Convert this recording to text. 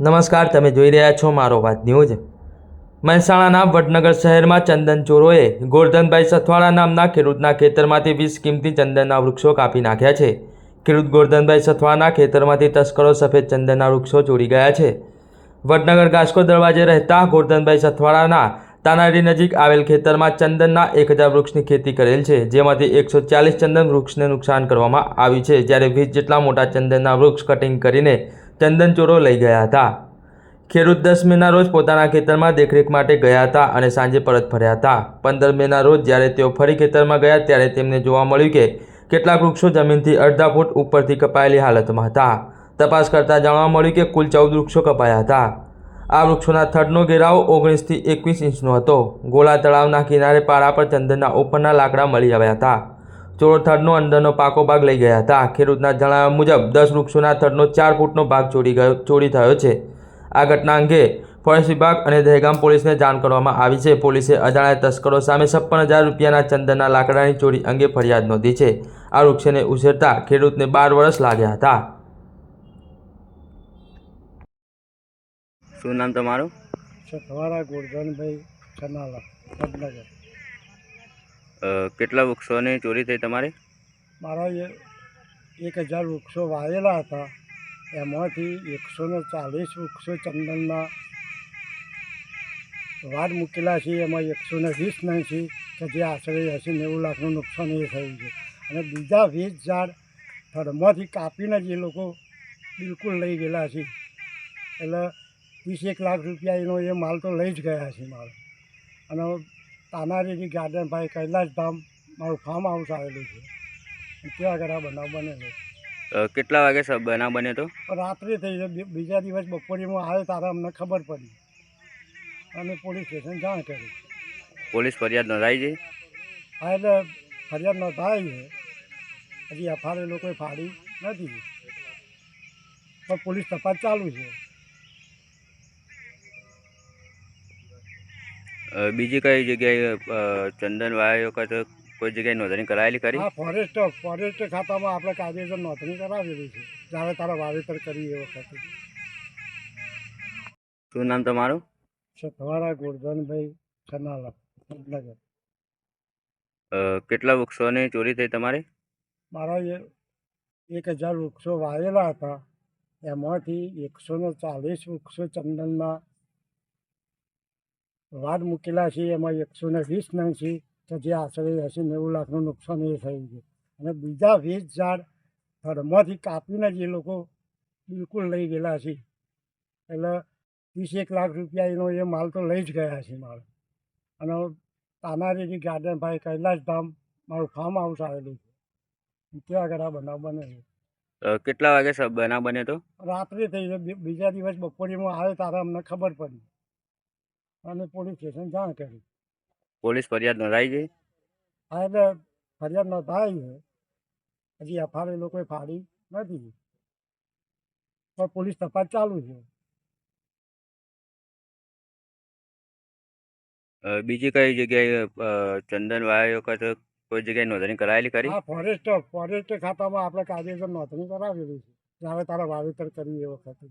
નમસ્કાર, તમે જોઈ રહ્યા છો મારો વાત ન્યૂઝ. મહેસાણાના વડનગર શહેરમાં ચંદન ચોરોએ ગોરધનભાઈ સથવાળા નામના ખેડૂતના ખેતરમાંથી વીસ કિંમતી ચંદનના વૃક્ષો કાપી નાખ્યા છે. ખેડૂત ગોરધનભાઈ સથવાળાના ખેતરમાંથી તસ્કરો સફેદ ચંદનના વૃક્ષો ચોરી ગયા છે. વડનગર ગાસ્કો દરવાજે રહેતા ગોરધનભાઈ સથવાળાના તાનારી નજીક આવેલ ખેતરમાં ચંદનના એક હજાર વૃક્ષની ખેતી કરેલ છે, જેમાંથી એકસો ચાલીસ ચંદન વૃક્ષને નુકસાન કરવામાં આવ્યું છે. જ્યારે વીસ જેટલા મોટા ચંદનના વૃક્ષ કટિંગ કરીને ચંદન ચોરો લઈ ગયા હતા. ખેડૂત દસ મેના રોજ પોતાના ખેતરમાં દેખરેખ માટે ગયા હતા અને સાંજે પરત ફર્યા હતા. પંદર મેના રોજ જ્યારે તેઓ ફરી ખેતરમાં ગયા ત્યારે તેમને જોવા મળ્યું કે કેટલાક વૃક્ષો જમીનથી અડધા ફૂટ ઉપરથી કપાયેલી હાલતમાં હતા. તપાસ કરતાં જાણવા મળ્યું કે કુલ ચૌદ વૃક્ષો કપાયા હતા. આ વૃક્ષોના થડનો ઘેરાવ ઓગણીસથી એકવીસ ઇંચનો હતો. ગોળા તળાવના કિનારે પાડા પર ચંદનના ઉપરના લાકડા મળી આવ્યા હતા. ચોરો થડનો અંદરનો પાકો ભાગ લઈ ગયા હતા. ખેડૂતના જણાવ્યા મુજબ દસ વૃક્ષોના થડનો ચાર ફૂટનો ભાગ ચોરી ગયો ચોરી થયો છે. આ ઘટના અંગે ફોરેસ્ટ વિભાગ અને દહેગામ પોલીસને જાણ કરવામાં આવી છે. પોલીસે અજાણ્યા તસ્કરો સામે છપ્પન હજાર રૂપિયાના ચંદનના લાકડાની ચોરી અંગે ફરિયાદ નોંધી છે. આ વૃક્ષને ઉછેરતા ખેડૂતને બાર વર્ષ લાગ્યા હતા. શું નામ તમારું? સથવારા ગોરધનભાઈ કેટલા વૃક્ષોની ચોરી થઈ તમારે? મારા એક હજાર વૃક્ષો વાવેલા હતા. એમાંથી એકસો ને ચાલીસ વૃક્ષો ચંદનના વાડ મૂકેલા છે. એમાં એકસો ને વીસ નહીં છે કે જે આશરે એંસી નેવું લાખનું નુકસાન એ થયું છે. અને બીજા વીસ ઝાડ થડમાંથી કાપીને જ લોકો બિલકુલ લઈ ગયેલા છે. એટલે ત્રીસ એક લાખ રૂપિયા એનો એ માલ તો લઈ જ ગયા છે માલ. અને તાનારીની ગાર્ડન ભાઈ કૈલાસ ધામ મારું ફાર્મ હાઉસ આવેલું છે. ત્યાં આગળ આ બનાવ બનેલો કેટલા વાગે સાહેબ બનાવ બન્યો તો? રાત્રે થઈ. બીજા દિવસ બપોરે હું આવ્યો ત્યારે અમને ખબર પડી. અને પોલીસ સ્ટેશન જાણ કરી. પોલીસ ફરિયાદ નોંધાઈ છે? હા એટલે ફરિયાદ નોંધાઈ છે. હજી એફઆર લોકોએ ફાડી નથી. પણ પોલીસ તપાસ ચાલુ છે. બીજી કઈ જગ્યાએ ચંદન વાયો વખત કોઈ જગ્યાએ નોંધણી કરાયેલી કરી હા ફોરેસ્ટ ફોરેસ્ટ ખાતામાં આપણે કાયદેસર નોંધણી કરાવેલી છે. જ્યારે તારા વાવેતર કરી એ વખતે. શું નામ તમારું? સથવારા ગોરધનભાઈ કનાલા વડનગર અ, કેટલા વૃક્ષોની ચોરી થઈ તમારે? મારા એક હજાર વૃક્ષો વાવેલા હતા. એમાંથી એકસો ને ચાલીસ વૃક્ષો ચંદનના વાડ મૂકેલા છે એમાં એકસો ને વીસ નંગ છે તો જે આશરે એસી નેવું લાખનું નુકસાન એ થયું છે. અને બીજા વીસ ઝાડ થડમાંથી કાપીને જ એ લોકો બિલકુલ લઈ ગયેલા છે. એટલે ત્રીસ એક લાખ રૂપિયા એનો એ માલ તો લઈ જ ગયા છે માલ. અને તાનારીની ગાર્ડન ભાઈ કૈલાસ ધામ મારું ફાર્મ હાઉસ આવેલું છે. ત્યાં આગળ આ બનાવ બને છે. કેટલા વાગે બનાવ બન્યો તો? રાત્રે થઈ ગયો. બીજા દિવસ બપોરે હું આવ્યો ત્યારે અમને ખબર પડી. અને પોલીસ સ્ટેશન જાણ કરી. પોલીસ ફરિયાદ નોંધાઈ ગઈ? હા એટલે ફરિયાદ નોંધાઈ છે. હજી એફઆર એ લોકોએ ફાડી નથી. પણ પોલીસ તપાસ ચાલુ છે. બીજી કઈ જગ્યાએ ચંદન વાયો વખત કોઈ જગ્યાએ નોંધણી કરાયેલી કરી હા ફોરેસ્ટ ફોરેસ્ટ ખાતામાં આપણે કાયદેસર નોંધણી કરાવેલી છે. જ્યારે તારા વાવેતર કરી એ વખતે.